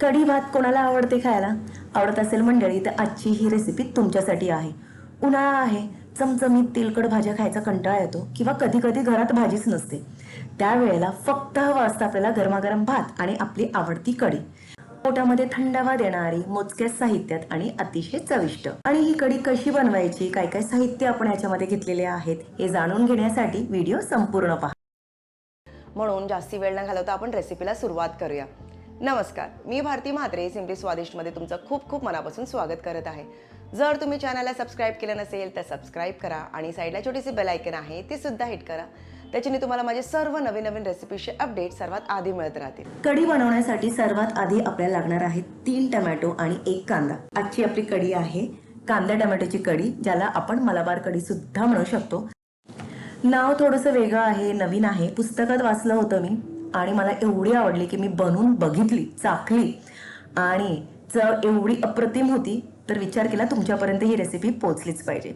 कढी भात कोणाला आवडते खायला? आवडत असेल मंडळी तर आजची ही रेसिपी तुमच्यासाठी आहे. उन्हाळा आहे चमचमीत तेलकट भाज्या खायचा कंटाळा येतो किंवा कधी कधी घरात भाजीच नसते. त्यावेळेला फक्त हवं असतं आपल्याला गरमागरम भात आणि आपली आवडती कढी. पोटामध्ये थंडावा देणारी मोजक्या साहित्यात आणि अतिशय चविष्ट. आणि ही कढी कशी बनवायची काय काय साहित्य आपण याच्यामध्ये घेतलेले आहेत हे जाणून घेण्यासाठी व्हिडिओ संपूर्ण पहा. म्हणून जास्ती वेळ न घालवता आपण रेसिपीला सुरुवात करूया. नमस्कार मी भारती म्हात्रे सिम्पली स्वादिष्टमध्ये तुमचं खूप खूप मनापासून स्वागत करत आहे. जर तुम्ही चॅनलला सबस्क्राईब केलं नसेल तर सबस्क्राईब करा आणि साईडला छोटीशी बेलायकन आहे ते सुद्धा हिट करा. त्याच्याने तुम्हाला माझे सर्व नवीन नवीन रेसिपीचे अपडेट सर्वात आधी मिळत राहतील. कढी बनवण्यासाठी सर्वात आधी आपल्याला लागणार आहेत तीन टमॅटो आणि एक कांदा. आजची आपली कढी आहे कांदा टमॅटोची कढी ज्याला आपण मलाबार कढी सुद्धा म्हणू शकतो. नाव थोडंसं वेगळं आहे नवीन आहे. पुस्तकात वाचलं होतं मी. आणि मला एवढी आवडली की मी बनवून बघितली चाखली. आणि चव एवढी अप्रतिम होती तर विचार केला तुमच्यापर्यंत ही रेसिपी पोचलीच पाहिजे.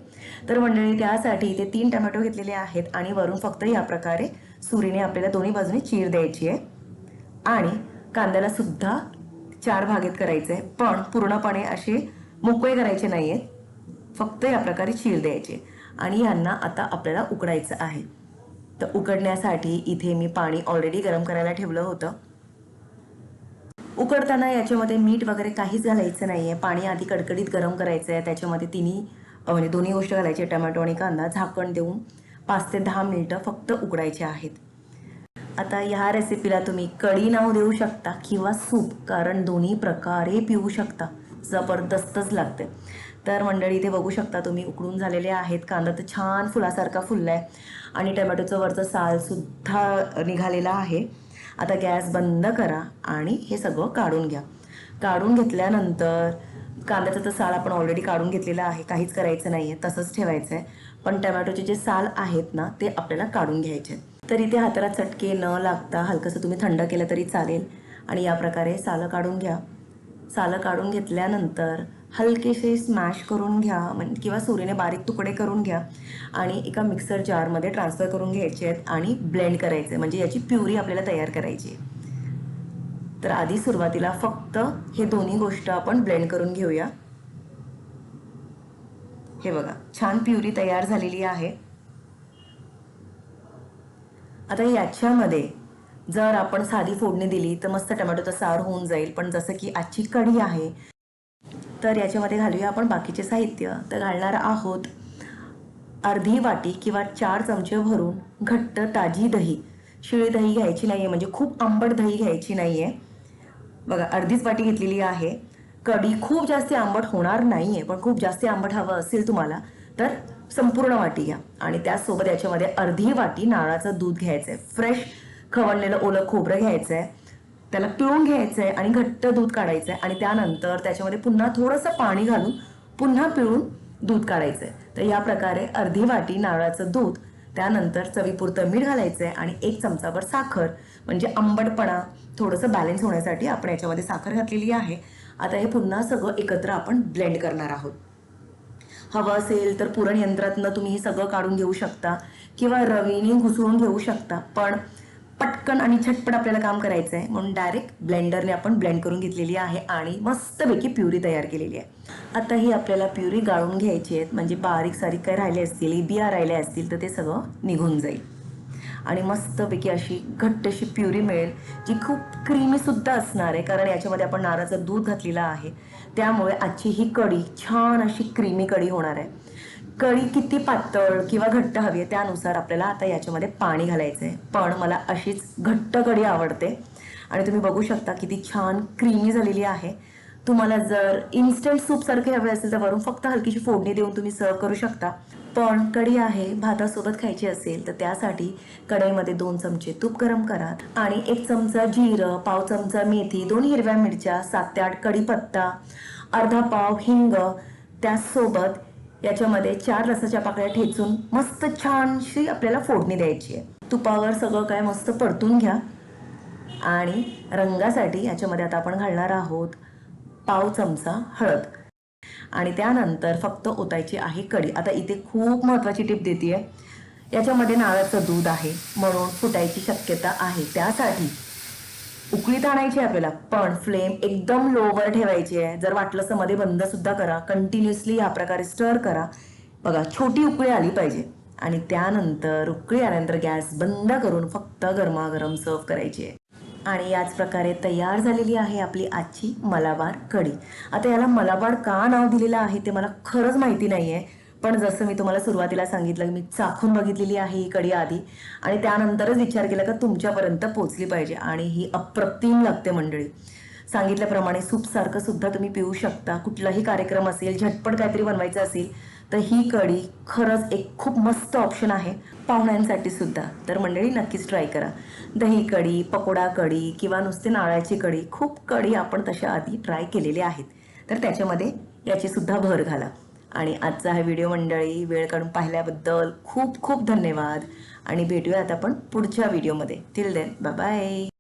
तर मंडळी त्यासाठी इथे तीन टमॅटो घेतलेले आहेत आणि वरून फक्त या प्रकारे सुरीने आपल्याला दोन्ही बाजूने चीर द्यायची आहे. आणि कांद्याला सुद्धा चार भागेत करायचं आहे पण पूर्णपणे असे मोकळे करायचे नाही आहेत फक्त या प्रकारे चीर द्यायचे. आणि यांना आता आपल्याला उकडायचं आहे. तर उकडण्यासाठी इथे मी पाणी ऑलरेडी गरम करायला ठेवलं होतं. उकडताना याच्यामध्ये मीठ वगैरे काहीच घालायचं नाही आहे पाणी आधी कडकडीत गरम करायचं आहे त्याच्यामध्ये तिन्ही म्हणजे दोन्ही गोष्ट घालायची टमॅटो आणि कांदा झाकण देऊन पाच ते दहा मिनिटं फक्त उकडायचे आहेत. आता ह्या रेसिपीला तुम्ही कढी नाव देऊ शकता किंवा सूप कारण दोन्ही प्रकारे पिऊ शकता. जबरदस्तच लागते तर मंडळी इथे बघू शकता तुम्ही उकडून झालेले आहेत कांदा. तर छान फुलासारखा फुलला आहे आणि टमॅटोचं वरचं सालसुद्धा निघालेला आहे. आता गॅस बंद करा आणि हे सगळं काढून घ्या. काढून घेतल्यानंतर कांद्याचं तर साल आपण ऑलरेडी काढून घेतलेलं आहे. काहीच करायचं नाही आहे तसंच ठेवायचं आहे पण टमॅटोचे जे साल आहेत ना ते आपल्याला काढून घ्यायचे आहेत. तर इथे हाताला चटके न लागता हलकंसं तुम्ही थंड केलं तरी चालेल. आणि या प्रकारे सालं काढून घ्या. सालं काढून घेतल्यानंतर हलकेसे स्मॅश करून घ्या म्हणजे किंवा सुरीने बारीक तुकडे करून घ्या आणि एका मिक्सर जारमध्ये ट्रान्सफर करून घ्यायचे आहेत आणि ब्लेंड करायचे म्हणजे याची प्युरी आपल्याला तयार करायची आहे. तर आधी सुरुवातीला फक्त हे दोन्ही गोष्ट आपण ब्लेंड करून घेऊया. हे बघा छान प्युरी तयार झालेली आहे. आता याच्यामध्ये जर आपण साधी फोडणी दिली तर मस्त टमॅटोचा सार होऊन जाईल पण जसं की आजची कढी आहे तर याच्यामध्ये घालूया आपण बाकीचे साहित्य. तर घालणार आहोत अर्धी वाटी किंवा चार चमचे भरून घट्ट ताजी दही. शिळी दही घ्यायची नाही आहे म्हणजे खूप आंबट दही घ्यायची नाही आहे बघा अर्धीच वाटी घेतलेली आहे. कढी खूप जास्त आंबट होणार नाही आहे पण खूप जास्त आंबट हवं असेल तुम्हाला तर संपूर्ण वाटी घ्या. आणि त्याचसोबत याच्यामध्ये अर्धी वाटी नारळाचं दूध घ्यायचं आहे फ्रेश खवणलेलं ओलं खोबरं घ्यायचं आहे त्याला पिळून घ्यायचं आहे आणि घट्ट दूध काढायचं आहे आणि त्यानंतर त्याच्यामध्ये पुन्हा थोडंसं पाणी घालून पुन्हा पिळून दूध काढायचं आहे तर या प्रकारे अर्धी वाटी नारळाचं दूध त्यानंतर चवीपुरतं मीठ घालायचं आहे आणि एक चमचाभर साखर म्हणजे आंबटपणा थोडंसं बॅलन्स होण्यासाठी आपण याच्यामध्ये साखर घातलेली आहे. आता हे पुन्हा सगळं एकत्र आपण ब्लेंड करणार आहोत. हवं असेल तर पुरण यंत्रातनं तुम्ही हे सगळं काढून घेऊ शकता किंवा रवीने घुसळून घेऊ शकता. पण पटकन आणि झटपट आपल्याला काम करायचं आहे म्हणून डायरेक्ट ब्लेंडरने आपण ब्लेंड करून घेतलेली आहे आणि मस्तपैकी प्युरी तयार केलेली आहे. आता ही आपल्याला प्युरी गाळून घ्यायची आहेत. म्हणजे बारीक सारीक काय राहिले असतील बिया राहिल्या असतील तर ते सगळं निघून जाईल. आणि मस्तपैकी अशी घट्ट अशी प्युरी मिळेल जी खूप क्रीमीसुद्धा असणार आहे. कारण याच्यामध्ये आपण नारळाचं दूध घातलेलं आहे. त्यामुळे आजची ही कढी छान अशी क्रीमी कढी होणार आहे. कढी किती पातळ किंवा घट्ट हवी आहे त्यानुसार आपल्याला आता याच्यामध्ये पाणी घालायचं आहे पण मला अशीच घट्ट कढी आवडते. आणि तुम्ही बघू शकता किती छान क्रीमी झालेली आहे. तुम्हाला जर इन्स्टंट सूपसारखे हवे असेल तर वरून फक्त हलकीशी फोडणी देऊन तुम्ही सर्व करू शकता. पण कढी आहे भातासोबत खायची असेल तर त्यासाठी कढईमध्ये दोन चमचे तूप गरम करा आणि एक चमचा जिरं पाव चमचा मेथी दोन हिरव्या मिरच्या सात ते आठ कढीपत्ता अर्धा पाव हिंग त्यासोबत याच्यामध्ये चार रसाच्या पाकळ्या ठेचून मस्त छानशी आपल्याला फोडणी द्यायची आहे. तुपावर सगळं काय मस्त परतून घ्या. आणि रंगासाठी याच्यामध्ये आता आपण घालणार आहोत पाव चमचा हळद. आणि त्यानंतर फक्त ओतायची आहे कढी. आता इथे खूप महत्त्वाची टिप देते आहे याच्यामध्ये नारळाचं दूध आहे म्हणून फुटायची शक्यता आहे. त्यासाठी उकळीत आणायची आपल्याला पण फ्लेम एकदम लोवर ठेवायची आहे. जर वाटलं मध्ये बंद सुद्धा करा कंटिन्युअसली या प्रकारे स्टर करा. बघा छोटी उकळी आली पाहिजे. आणि त्यानंतर उकळी आल्यानंतर गॅस बंद करून फक्त गरमागरम सर्व करायची आहे. आणि याच प्रकारे तयार झालेली आहे आपली आजची मलाबार कढी. आता याला मलाबार का नाव दिलेलं आहे ते मला खरंच माहिती नाही आहे पण जसं मी तुम्हाला सुरुवातीला सांगितलं मी चाखून बघितलेली आहे ही कढी आधी. आणि त्यानंतरच विचार केला का तुमच्यापर्यंत पोचली पाहिजे आणि ही अप्रतिम लागते मंडळी. सांगितल्याप्रमाणे सूपसारखं सुद्धा तुम्ही पिऊ शकता. कुठलाही कार्यक्रम असेल झटपट काहीतरी बनवायचं असेल तर ही कढी खरंच एक खूप मस्त ऑप्शन आहे. पाहुण्यांसाठी सुद्धा. तर मंडळी नक्कीच ट्राय करा. दही कढी पकोडा कढी किंवा नुसते नारळाची कढी खूप कढी आपण तशा आधी ट्राय केलेल्या आहेत. तर त्याच्यामध्ये याची सुद्धा भर घाला. आणि आजचा हा व्हिडिओ मंडळी वेळ काढून पाहिल्याबद्दल खूप खूप धन्यवाद. आणि भेटूयात आपण पुढच्या व्हिडिओमध्ये. Till then bye